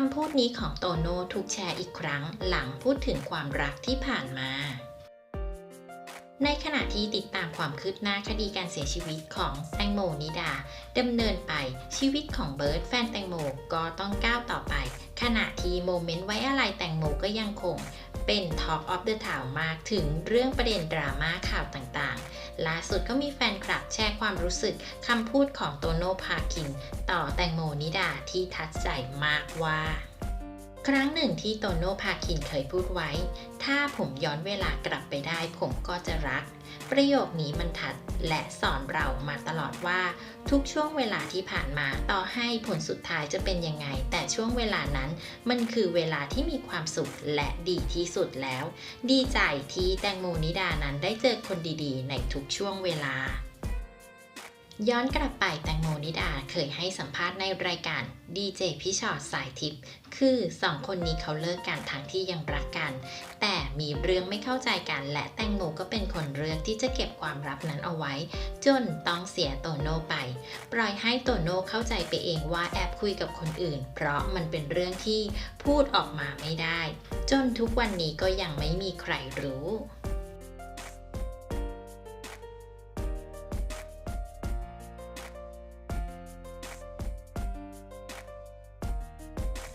คำพูดนี้ของโตโน่ถูกแชร์อีกครั้งหลังพูดถึงความรักที่ผ่านมา ในขณะที่ติดตามความคืบหน้าคดีการเสียชีวิตของแตงโมนิดาดำเนินไปชีวิตของเบิร์ดแฟนแตงโมก็ต้องก้าวต่อไป ขณะที่โมเมนต์ไว้อะไรแตงโมก็ยังคง เป็น Talk of the Town มากถึงเรื่องประเด็นดราม่าข่าวต่างๆ ล่าสุดก็มีแฟนคลับแชร์ความรู้สึกคำพูดของโตโน่พาคิน ต่อแตงโมนิดาที่ทัดใจมากว่า ครั้งหนึ่งที่โตโน่พาคินเคยพูดไว้ ถ้าผมย้อนเวลากลับไปได้ผมก็จะรัก ประโยคนี้มันทัดและสอนเรามาตลอดว่า ทุกช่วงเวลาที่ผ่านมาต่อให้ผลสุดท้ายจะเป็นยังไง แต่ช่วงเวลานั้น มันคือเวลาที่มีความสุขและดีที่สุดแล้ว ดีใจที่แตงโมนิดานั้นได้เจอคนดีๆ ในทุกช่วงเวลา ย้อนกลับไปแตงโมนิดาเคยให้สัมภาษณ์ในรายการดีเจพี่ชอตสายทิพย์คือสองคนนี้เขาเลิกกันทั้งที่ยังรักกัน แต่มีเรื่องไม่เข้าใจกัน และแตงโมก็เป็นคนเลือกที่จะเก็บความลับนั้นเอาไว้ จนต้องเสียโตโน่ไป ปล่อยให้โตโน่เข้าใจไปเองว่าแอบคุยกับคนอื่น เพราะมันเป็นเรื่องที่พูดออกมาไม่ได้ จนทุกวันนี้ก็ยังไม่มีใครรู้